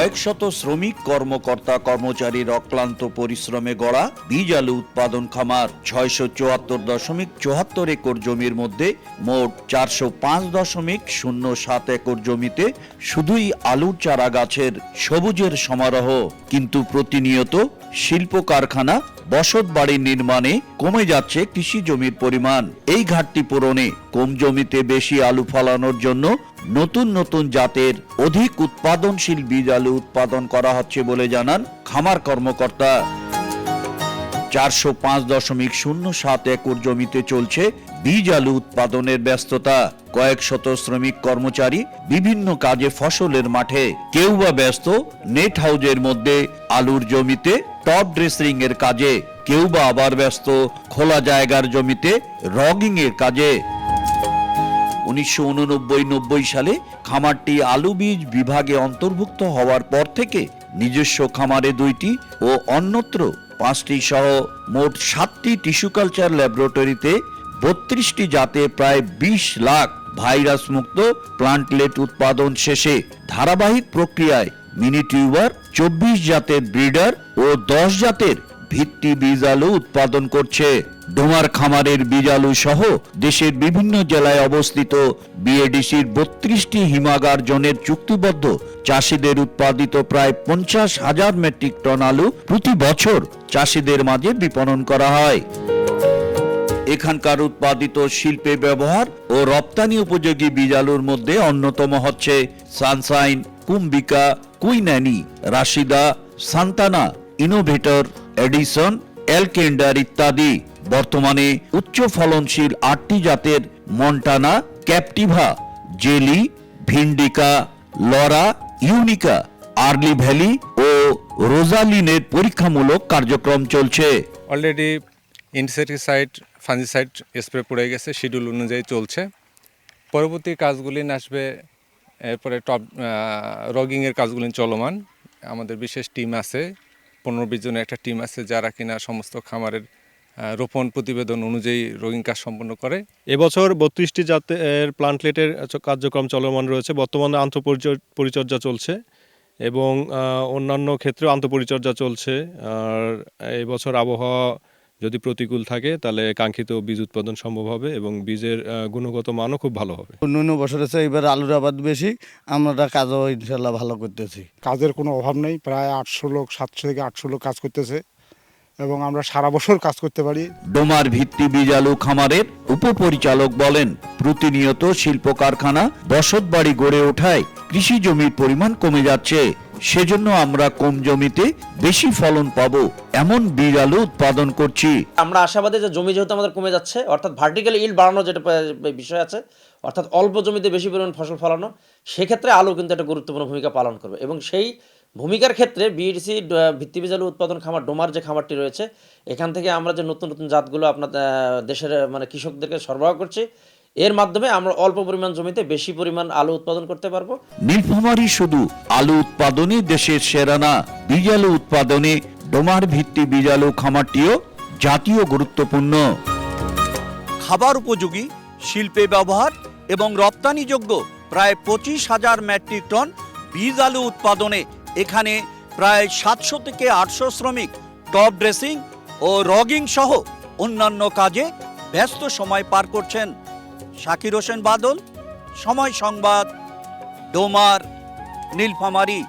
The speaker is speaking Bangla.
কয়েক শত শ্রমিক, কর্মকর্তা কর্মচারীর অক্লান্ত পরিশ্রমে গড়া বীজ আলু উৎপাদন খামার। ছয়শো চুয়াত্তর দশমিক চুয়াত্তর একর জমির মধ্যে মোট চারশো পাঁচ দশমিক শূন্য সাত একর জমিতে শুধুই আলুর চারা গাছের সবুজের সমারোহ। কিন্তু প্রতিনিয়ত শিল্প কারখানা বসত বাড়ি নির্মাণে কমে যাচ্ছে কৃষি জমির পরিমাণ। এই ঘাটতি পূরণে কম জমিতে বেশি আলু ফলানোর জন্য নতুন নতুন জাতের অধিক উৎপাদনশীল বীজ আলু উৎপাদন করা হচ্ছে বলে জানান খামার কর্মকর্তা। চারশো পাঁচ দশমিক শূন্য সাত একর জমিতে চলছে বীজ আলু উৎপাদনের ব্যস্ততা। কয়েক শত শ্রমিক কর্মচারী বিভিন্ন কাজে ফসলের মাঠে। কেউ বা ব্যস্ত নেট হাউজের মধ্যে আলুর জমিতে, টপ ড্রেসিং এর কাজে। কেউ বা আবার ব্যস্ত, খোলা জায়গার জমিতে রগিং এর কাজে। উনিশশো উননব্বই নব্বই সালে খামারটি আলু বীজ বিভাগে অন্তর্ভুক্ত হওয়ার পর থেকে নিজস্ব খামারে দুইটি ও অন্যত্র পাঁচটি সহ মোট সাতটি টিস্যু কালচার ল্যাবরেটরিতে বত্রিশটি জাতে প্রায় বিশ লাখ ভাইরাস মুক্ত প্লান্টলেট উৎপাদন শেষে ধারাবাহিক প্রক্রিয়ায় মিনি টিউবার, চব্বিশ জাতের ব্রিডার ও দশ জাতের ভিত্তি বীজ আলু উৎপাদন করছে। ডোমার খামারের বীজ আলু সহ দেশের বিভিন্ন জেলায় অবস্থিত বিএডিসির বত্রিশটি হিমাগার জনের চুক্তিবদ্ধ চাষিদের উৎপাদিত প্রায় পঞ্চাশ হাজার মেট্রিক টন আলু প্রতি বছর চাষিদের মাঝে বিপণন করা হয়। এখানকার উৎপাদিত শিল্পে ব্যবহার ও রপ্তানি উপযোগী বীজ আলুর মধ্যে অন্যতম হচ্ছে সানসাইন কুম্বিকা, কুইন্যানি, রাশিদা, সান্তানা, ইনোভেটর, এডিসন এলকেন্ডার ইত্যাদি। বর্তমানে উচ্চ ফলনশীল আটটি জাতের Montana, Captiva, Jelly, Vindika, Laura, Unica, Early Valley ও রোজালিনের পরীক্ষামূলক কার্যক্রম চলছে। অলরেডি ইনসেক্টিসাইড ফাঞ্জিসাইড স্প্রে পড়ে গেছে শিডিউল অনুযায়ী চলছে। পরবর্তী কাজগুলি আসবে, এরপরে টপ রগিংয়ের কাজগুলি চলমান। আমাদের বিশেষ টিম আছে, পনেরো বিশ জনের একটা টিম আছে, যারা কিনা সমস্ত খামারের রোপণ প্রতিবেদন অনুযায়ী রোগিং কাজ সম্পন্ন করে। এবছর বত্রিশটি জাতের প্লান্টলেটের কার্যক্রম চলমান রয়েছে। বর্তমানে আন্তঃপরিচর- পরিচর্যা চলছে এবং অন্যান্য ক্ষেত্রেও আন্তঃপরিচর্যা চলছে। আর এই বছর আবহাওয়া যদি প্রতিকূল থাকে তাহলে কাঙ্ক্ষিত বীজ উৎপাদন সম্ভব হবে এবং বীজের গুণগত মানও খুব ভালো হবে। অন্যান্য বছরের চেয়ে এবার আলুর আবাদ বেশি আমরা কাজও ইনশাল্লাহ ভালো করতেছি। কাজের কোনো অভাব নেই প্রায় আটশো লোক সাতশো থেকে আটশো লোক কাজ করতেছে। এবং আমরা সারা বছর কাজ করতে পারি। ডোমার ভিত্তি বীজ আলু খামারের উপপরিচালক বলেন প্রতিনিয়ত শিল্প কারখানা বসত বাড়ি গড়ে ওঠায় কৃষি জমির পরিমাণ কমে যাচ্ছে। সেজন্য আমরা কম জমিতে বেশি ফলন পাবো এমন বীজ আলু উৎপাদন করছি। আমরা আশাবাদী যে জমি যেহেতু আমাদের কমে যাচ্ছে অর্থাৎ ভার্টিক্যাল ইল বাড়ানো যেটা বিষয় আছে অর্থাৎ অল্প জমিতে বেশি পরিমাণ ফসল ফলানো সেক্ষেত্রে আলু কিন্তু একটা গুরুত্বপূর্ণ ভূমিকা পালন করবে এবং সেই ভূমিকার ক্ষেত্রে বিএডিসি ভিত্তিবীজ আলু উৎপাদন খামার ডোমার যে খামারটি রয়েছে এখান থেকে আমরা যে নতুন নতুন জাতগুলো আপনার দেশের মানে কৃষকদেরকে সরবরাহ করছি এর মাধ্যমে আমরা অল্প পরিমাণ জমিতে বেশি পরিমাণ আলু উৎপাদন করতে পারব। নীলফামারী শুধু আলু উৎপাদনে দেশের সেরা না বীজ আলু উৎপাদনে ডোমার ভিত্তি বীজ আলু খামারটিও জাতীয় গুরুত্বপূর্ণ। খাবার উপযোগী শিল্পে ব্যবহার এবং রপ্তানিযোগ্য প্রায় পঁচিশ হাজার মেট্রিক টন বীজ আলু উৎপাদনে এখানে প্রায় সাতশো থেকে আটশো শ্রমিক টপ ড্রেসিং ও রগিং সহ অন্যান্য কাজে ব্যস্ত সময় পার করছেন। শাকির হোসেন বাদল, সময় সংবাদ, ডোমার, নীলফামারী।